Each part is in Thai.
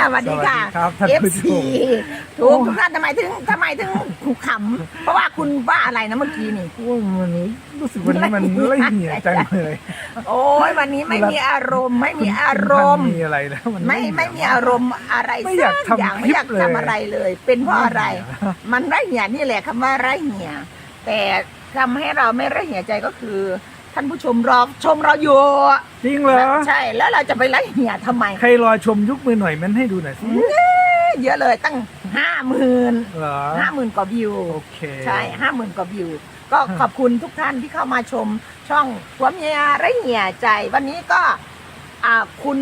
สวัสดีค่ะ สวัสดีครับท่านผู้ช FC ม ถูกทุกท่านทำไมถึงทำไมถึงขำเพราะว่าคุณว่าอะไรนะเมื่อกี้นี่ โอ้ยมันรู้สึกวันนี้มันละเหี่ยจังเลยโอ้ยวันนี้ไม่มีอารมณ์ไม่มีอารมณ์นมีอะไรแล้วมันไม่ไม่มีอารมณ์อะไรไม่อยากสัอย่างทำไม่อยากคลิปเลยทำอะไรเลย เป็นเพราะอะไร มันไร้เหี่ยนี่แหละคำว่าไร้เหี่ยแต่ทำให้เราไม่ไร้เหี่ยใจก็คือ ท่านผู้ชมรอชมเราอยู่จริงเหรอ ใช่แล้วเราจะไปไร้เหี่ยทำไมใครรอชมยุคมือหน่อยมันให้ดูหน่อยสิ เยอะเลยตั้งห้าหมื่นเหรอ ห้าหมื่นกว่าวิวโอเค ใช่ห้าหมื่นกว่าวิว ก็ขอบคุณทุกท่านที่เข้ามาชมช่องหัวเมียไร้เหี่ยใจ วันนี้ก็อ่าคุณ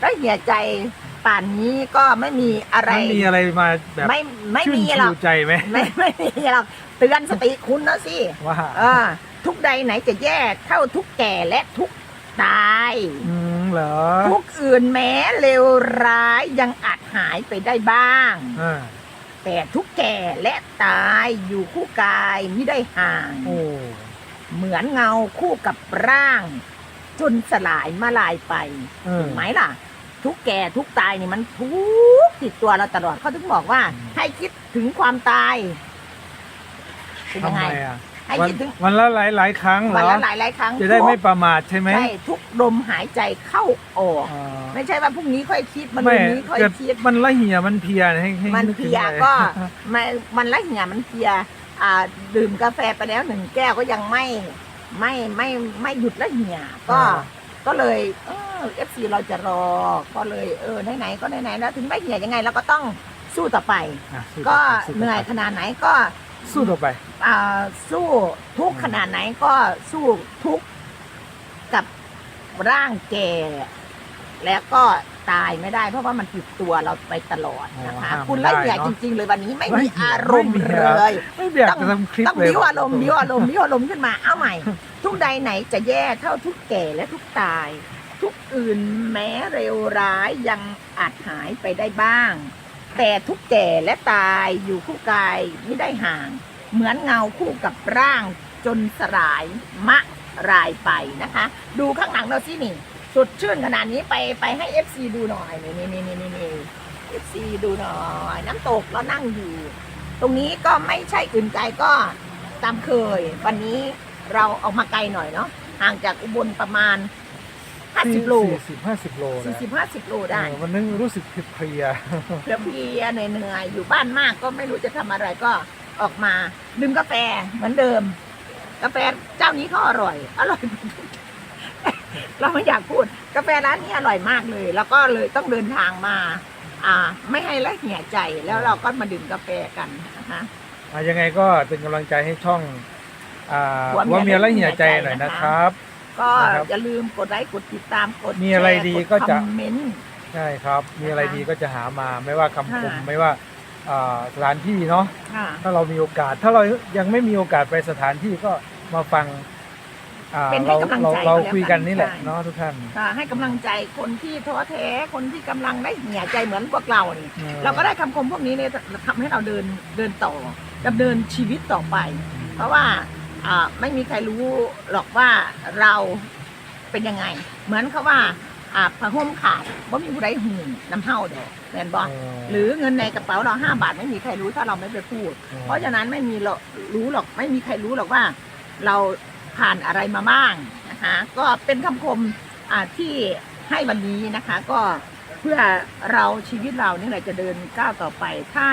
ไร้เหี่ยใจป่านนี้ก็ไม่มีอะไร มันมีอะไรมาแบบไม่ไม่ชื่นมีหรอก ชูใจไหมไม่ไม่มีหรอกเตือนสติคุณนะสิว่า เออ ทุกใดไหนจะแย่เท่าทุกแก่และทุกตาย อืมเหรอทุกอื่นแม้เลวร้ายยังอาจหายไปได้บ้าง อ่าแต่ทุกแก่และตายอยู่คู่กายไม่ได้ห่าง โอ้เหมือนเงาคู่กับร่าง จนสลายมาลายไปเออ ถูกไหมล่ะ ทุกแก่ทุกตายนี่มันทุกติดตัวเราตลอดเขาถึงบอกว่าอืมให้คิดถึงความตายเป็นยังทำไงไมอะ ให้วันคิดถึงวันละหลายหลายๆครั้งเหรวันอ ละหลายหลายๆครั้งจะได้ไม่ทุกประมาทใช่ไหมใช่ทุกลมหายใจเข้าออกอ๋อไม่ใช่ว่าพรุ่งนี้ค่อยคิดมันไม่วันนี้ค่อยเกิดคิด มันละเหี่ยมันเพลียให้ให้มันกเพถึงลียอะไร ก็มันมันละเหี่ยมันเพลียอ่าดื่มกาแฟไปแล้วหนึ่งแก้วก็ยังไม่ไม่ไม่ไม่หยุดละเหี่ยก็ก็เลยเออฟซีเราจะรอก็เลยเออไหนๆก็ไหนๆแล้วถึงไม่เหี่ยยังไงเราก็ต้องสู้ต่อไป อะสู้ก็ต่อไปสู้ต่อไปเหนื่อยขนาดไหนก็ สู้ต่อไป อ่าสู้ทุกข์ขนาดไหนก็สู้ทุกข์กับร่างแก่แล้วก็ตายไม่ได้เพราะว่ามันติดตัวเราไปตลอดนะคะ อ๋อห้ามคุณไม่ละได้เอียดเนอะจริง ๆ เลยวันนี้ไม่ไม่มีเหี่ยอารมณ์ไม่มีเลอะ ย ไม่อยากจะทำคลิปต้องเลยบิ้วอารมณ์บิ้วอารมณ์บิ้วอารมณ์ขึ้นมาเอาใหม่ ทุกใดไหนจะแย่เท่าทุกแก่และทุกตาย ทุกอื่นแม้เร็วร้ายยังอาจหายไปได้บ้าง แต่ทุกแก่และตายอยู่คู่กายไม่ได้ห่าง เหมือนเงาคู่กับร่างจนสลายมะรายไปนะคะ ดูข้างหลังเราสินี่สดชื่นขนาดนี้ไปไปให้ FC ดูหน่อยนี่นี่นี่นี่นี่ FC ดูหน่อยน้ำตกเรานั่งอยู่ ตรงนี้ก็ไม่ใช่อื่นไกลก็ตามเคย วันนี้เราออกมาไกลหน่อยเนาะห่างจากอุบลประมาณ 50โลสี่สิบห้าสิบโลนะ40 50โลได้เออวันนึงรู้สึกเพลียเพลียๆเหนื่อยๆอยู่บ้านมากก็ไม่รู้จะทำอะไรก็ออกมาดื่มกาแฟเหมือนเดิม กาแฟเจ้านี้เขาอร่อย อร่อย เราไม่อยากพูด กาแฟร้านนี้อร่อยมากเลย แล้วก็เลยต้องเดินทางมา อ่า ไม่ให้ละเหี่ยใจแล้วเราก็มาดื่มกาแฟกันนะคะอะยังไงก็เป็นกำลังใจให้ช่องอ่าหัวเมียว่าเมียละเหี่ยใจหน่อยนะคะนะครับ ก็นะครับอย่าลืมกดไลค์กดติดตามกดมีอะไรแชดีกก็จะ คอมเมนต์ ใช่ครับ มีอะไรนะคะดีก็จะหามาไม่ว่าคำคมค่ะ ไม่ว่าอ่าสถานที่เนาะค่ะ ถ้าเรามีโอกาส ถ้าเรายังไม่มีโอกาสไปสถานที่ก็มาฟังอ่าเป็นให้เรากำลังเราใจเราก็แล้วคุยกันนี่แหละใช่ เนาะทุกท่านก็ให้กำลังใจคนที่ท้อแท้คนที่กำลังได้เหี่ยใจเหมือนพวกเรานี่เออ เราก็ได้คำคมพวกนี้เนี่ยทำให้เราเดินเดินต่อดำเนินชีวิตต่อไป เพราะว่าอ่า ไม่มีใครรู้หรอกว่าเราเป็นยังไง เหมือนเขาว่าอ่าผ้าห่มขาดว่ามีผู้ใดหูน้ำเห่าเด้อแมนบอเออหรือเงินในกระเป๋าเราห้าบาทไม่มีใครรู้ถ้าเราไม่ไปพูดออเพราะฉะนั้นไม่มีหรอกรู้หรอกไม่มีใครรู้หรอกว่า เราผ่านอะไรมาบ้างนะคะก็เป็นคำคมอ่าที่ให้วันนี้นะคะ ก็เพื่อเราชีวิตเรานี่แหละจะเดินก้าวต่อไป ถ้า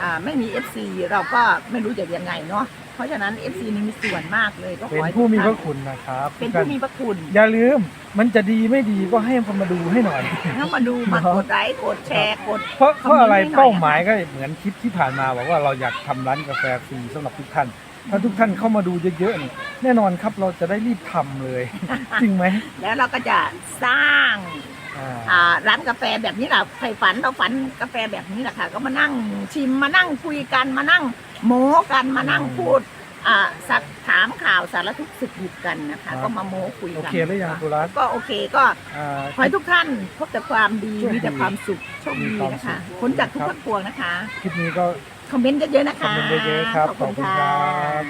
อ่าไม่มี FC เราก็ไม่รู้จะยังไงเนาะเพ ราะฉะนั้น FC นี่มีส่วนมากเลยก็ขเป็นอให้ผู้มีพทุระกท่คุณนะครับเป็นทุกท่าผู้มีพระคุณอย่าลืมมันจะดีไม่ดีก็ให้คนมาดูให้หน่อย ถ้ามาดูมากดไลค์กดแชร์กด เพราะเพราะอะไรคอมเมนต์ให้หน่อยเป้าหมายก็เหมือนคลิปที่ผ่านมาบอกว่าเราอยากทำร้านกาแฟฟรีสำหรับทุกท่าน ถ้าทุกท่านเข้ามาดูเยอะๆนี่แน่นอนครับเราจะได้รีบทำเลย จริงไหม แล้วเราก็จะสร้างอ่าอ่า ร้านกาแฟแบบนี้แหละใครฝันเราฝันกาแฟแบบนี้แหละค่ะ ก็มานั่งชิมมานั่งคุยกันมานั่งโม้กันมานั่งพูดอ่าสักถามข่าวสารทุกข์สุขดิบกันนะคะ ก็มาโม้คุยโอกันเคหรือยังตุรัสก็โอเคก็อ่าขอให้ทุกท่านพบแต่ความดีโชคดีมีแต่ความสุขโชคดีมีความนะคะสุขผลจากทุกครับภาคพวงนะคะคลิปนี้ก็คอมเมนต์เยอะๆนะคะคอมเมนต์เยอะๆครับขอบคุณขอบคุณครัค่ะบ